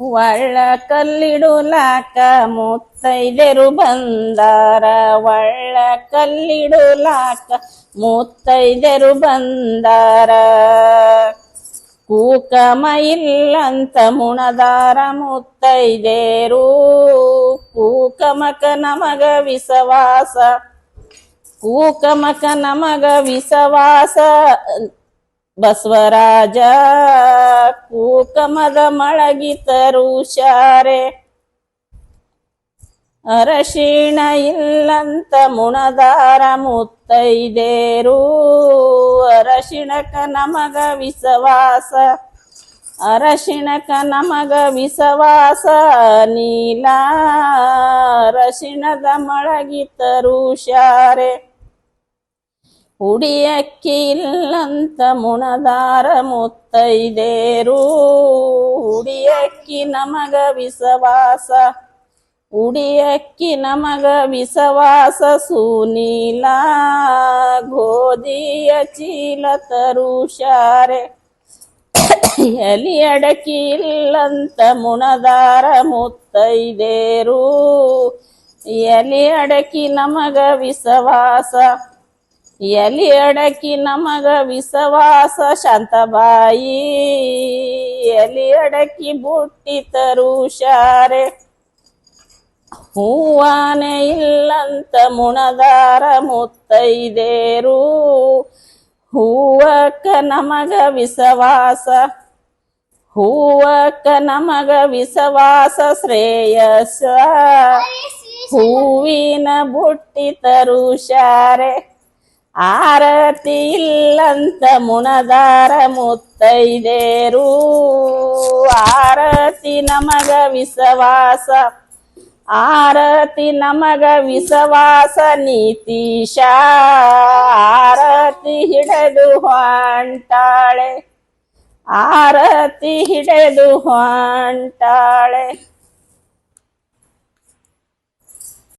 ಒಳ್ಳ ಕಲ್ಲಿಡುಲಾಕ ಮುತ್ತೈದೆರು ಬಂದಾರ. ಒಳ್ಳ ಕಲ್ಲಿಡುಲಾಕ ಮುತ್ತೈದೆರು ಬಂದಾರ. ಕೂಕಮ ಇಲ್ಲಂತ ಮುಣದಾರ ಮುತ್ತೈದೇರು ಕೂಕಮಕ ನಮಗ ವಿಸವಾಸ. ಕೂಕಮಕ ನಮಗ ವಿಸವಾಸ. ಬಸವರಾಜ ಕೂಕಮದ ಮಳಗಿತರು ಶಾರೆ. ಅರಶಿಣ ಇಲ್ಲಂತ ಮುಣದಾರ ಮುತ್ತೈದೇರು. ಅರಶಿಣಕ ನಮಗ ವಿಸವಾಸ. ಅರಶಿಣಕ ನಮಗ ವಿಸವಾಸ ನೀಲ. ಅರಶಿಣದ ಮಳಗಿತರು ಶಾರೆ. ಹುಡಿಯಕ್ಕಿ ಇಲ್ಲಂತ ಮುಣದಾರ ಮುತ್ತೈದೇರು. ಉಡಿಯಕ್ಕಿ ನಮಗ ವಿಸವಾಸ ಉಡಿಯಕ್ಕಿ ನಮಗ ವಿಸವಾಸ ಸುನೀಲ. ಗೋಧಿಯ ಚೀಲ ತರುಷಾರೆ, ಎಲಿ ಅಡಕಿ ಇಲ್ಲಂತ ಮುಣದಾರ ಮುತ್ತೈದೇರು. ಎಲಿ ಅಡಕಿ ನಮಗ ವಿಸವಾಸ ಎಲಿ ಅಡಕಿ ನಮಗ ವಿಸವಾಸ ಶಾಂತಬಾಯಿ? ಎಲಿ ಅಡಕಿ ಬುಟ್ಟಿ ತರುಷಾರೆ ಹೂವಾನೆ ಇಲ್ಲಂತ ಮುಣದಾರ ಮುತ್ತೈದೇರು? ಹೂವಕ್ಕ ನಮಗ ವಿಸವಾಸ ಹೂವಕ್ಕ ನಮಗ ವಿಸವಾಸ ಶ್ರೇಯಸ ಹೂವಿನ ಬುಟ್ಟಿ ತರುಷಾರೆ ಆರತಿ ಇಲ್ಲಂತ ಮುಣದಾರ ಮುತ್ತೈದೇರು. ಆರತಿ ನಮಗ ವಿಸವಾಸ ಆರತಿ ನಮಗ ವಿಸವಾಸ ನೀತೀಶ. ಆರತಿ ಹಿಡದು ಹೊಂಟಾಳೆ. ಆರತಿ ಹಿಡದು ಹೊಂಟಾಳೆ.